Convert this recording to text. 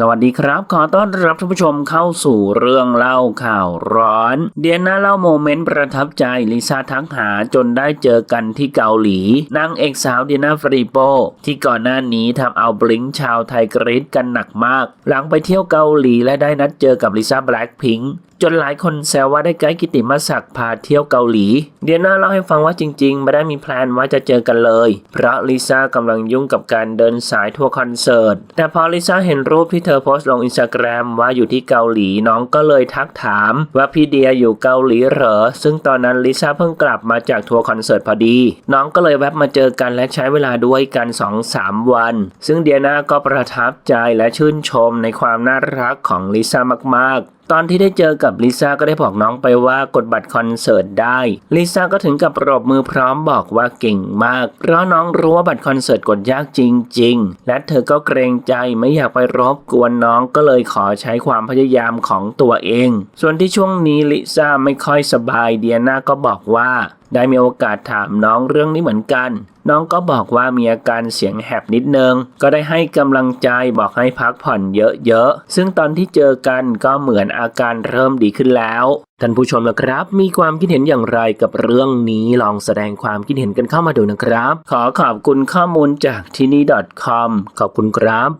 สวัสดีครับ ขอต้อนรับท่านผู้ชมเข้าสู่เรื่องเล่าข่าวร้อน เดียน่าเล่าโมเมนต์ประทับใจลิซ่าทักหาจนได้เจอกันที่เกาหลีนางเอกสาวเดียน่าฟรีโป ที่ก่อนหน้านี้ทำเอาบลิงชาวไทยกรี๊ดกันหนักมาก หลังไปเที่ยวเกาหลีและได้นัดเจอกับลิซ่าแบล็คพิงค์จนหลายคนแซวว่าได้ไกด์กิติมศักดิ์พาเที่ยวเกาหลี เดียน่าเล่าให้ฟังว่าจริงๆ ไม่ได้มีแพลนว่าจะเจอกันเลย เพราะลิซ่ากำลังยุ่งกับการเดินสายทัวร์คอนเสิร์ต แต่พอลิซ่าเห็นรูปที่เธอโพสต์ลงอินสตาแกรมว่าอยู่ที่เกาหลีน้องก็เลยทักถามว่าพี่เดียอยู่เกาหลีเหรอ ซึ่งตอนนั้นลิซ่าเพิ่งกลับมาจากทัวร์คอนเสิร์ตพอดี น้องก็เลยแวบมาเจอกันและใช้เวลาด้วยกัน 2-3 วัน ซึ่งเดียนาก็ประทับใจและชื่นชมในความน่ารักของลิซ่ามากๆ ตอนที่ได้เจอกับลิซ่าก็ได้บอกน้องไปว่ากดบัตรคอนเสิร์ตได้ลิซ่าก็ถึงกับปรบมือพร้อมบอกว่าเก่งมาก เพราะน้องรู้ว่าบัตรคอนเสิร์ตกดยากจริง ๆ และเธอก็เกรงใจไม่อยากไปรบกวนน้องก็เลยขอใช้ความพยายามของตัวเอง ส่วนที่ช่วงนี้ลิซ่าไม่ค่อยสบายเดียนาก็บอกว่าได้มีโอกาสถามน้องเรื่องนี้เหมือนกัน น้องก็บอกว่ามีอาการเสียงแหบนิดนึง ก็ได้ให้กำลังใจบอกให้พักผ่อนเยอะๆ ซึ่งตอนที่เจอกันก็เหมือนอาการเริ่มดีขึ้นแล้ว ท่านผู้ชมนะครับ มีความคิดเห็นอย่างไรกับเรื่องนี้ลองแสดงความคิดเห็นกันเข้ามาดูนะครับ ขอขอบคุณข้อมูลจากที่นี่ .com ขอบคุณครับ